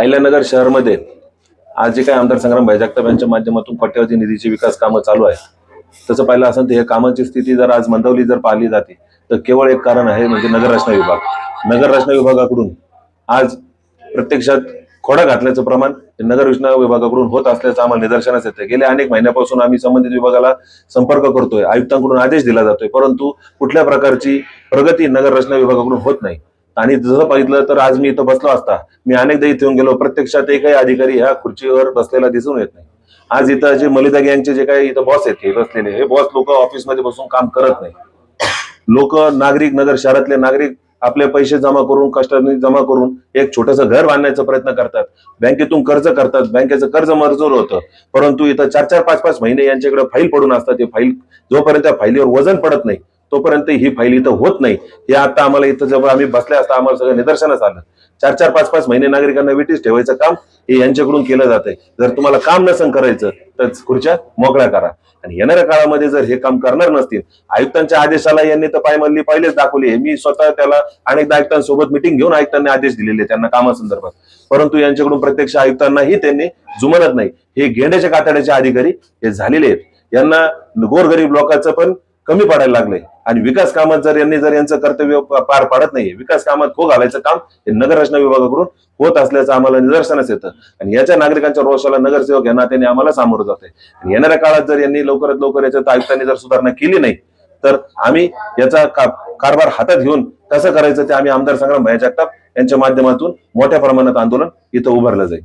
अहिल्यानगर शहरमध्ये आज जे काय आमदार संग्राम भाई जगताप यांच्या माध्यमातून कोट्यवधी निधीची विकास कामं चालू आहे तसं पाहिलं असं तर हे कामाची स्थिती जर आज मंदवली जर पाहिली जाते तर केवळ एक कारण आहे म्हणजे नगर रचना विभाग. नगर रचना विभागाकडून आज प्रत्यक्षात खोडा घातल्याचं प्रमाण नगर योजना विभागाकडून होत असल्याचं आम्हाला निदर्शनास येतं गेल्या अनेक महिन्यापासून आम्ही संबंधित विभागाला संपर्क करतोय. आयुक्तांकडून आदेश दिला जातोय. परंतु कुठल्या प्रकारची प्रगती नगर रचना विभागाकडून होत नाही. आणि जसं बघितलं तर आज मी इथं बसलो असता मी अनेकदा इथे येऊन गेलो. प्रत्यक्षात एकही अधिकारी ह्या खुर्चीवर बसलेला दिसून येत नाही. आज इथं जे मलिदा गँगचे जे काही इथं बॉस आहेत हे बसलेले हे बॉस लोक ऑफिसमध्ये बसून काम करत नाही. लोक नागरिक नगर शहरातले नागरिक आपले पैसे जमा करून कष्टाने जमा करून एक छोटस घर बांधण्याचा प्रयत्न करतात. बँकेतून कर्ज करतात. बँकेचं कर्ज मंजूर होतं. परंतु इथं चार चार पाच पाच महिने यांच्याकडे फाईल पडून असतात. ते फाईल जोपर्यंत त्या फाईलीवर वजन पडत नाही तोपर्यंत ही फाईल इथं होत नाही. हे आता आम्हाला इथं जेव्हा आम्ही बसले असता आम्हाला सगळं निदर्शनास आलं. चार चार पाच पाच महिने नागरिकांना वेटीस ठेवायचं काम हे यांच्याकडून केलं जात आहे जर तुम्हाला काम नसन करायचं तर खुर्च्या मोकळ्या करा. आणि येणाऱ्या काळामध्ये जर हे काम करणार नसतील आयुक्तांच्या आदेशाला यांनी तर पायमल्ली पहिलेच दाखवली मी स्वतः त्याला अनेकदा आयुक्तांसोबत मिटिंग घेऊन आयुक्तांनी आदेश दिलेले त्यांना कामासंदर्भात. परंतु यांच्याकडून प्रत्यक्ष आयुक्तांनाही त्यांनी जुमनत नाही. हे गेंड्याच्या कातड्याचे अधिकारी हे झालेले आहेत. यांना गोरगरीब लोकांचं पण कमी पडायला लागलंय आणि विकास कामात जर यांनी जर यांचं कर्तव्य पार पाडत नाहीये विकास कामात खो घालायचं काम हे नगररचना विभागाकडून होत असल्याचं आम्हाला निदर्शनास येतं. आणि याच्या नागरिकांच्या रोषाला नगरसेवक या नात्याने आम्हाला सामोरं जाते आणि येणाऱ्या काळात जर यांनी लवकरात लवकर याच्या आयुक्तांनी जर सुधारणा केली नाही तर आम्ही याचा का- कारभार हातात घेऊन कसं करायचं ते आम्ही आमदार संग्राम भया जगताप यांच्या माध्यमातून मोठ्या प्रमाणात आंदोलन इथं उभारलं जाईल.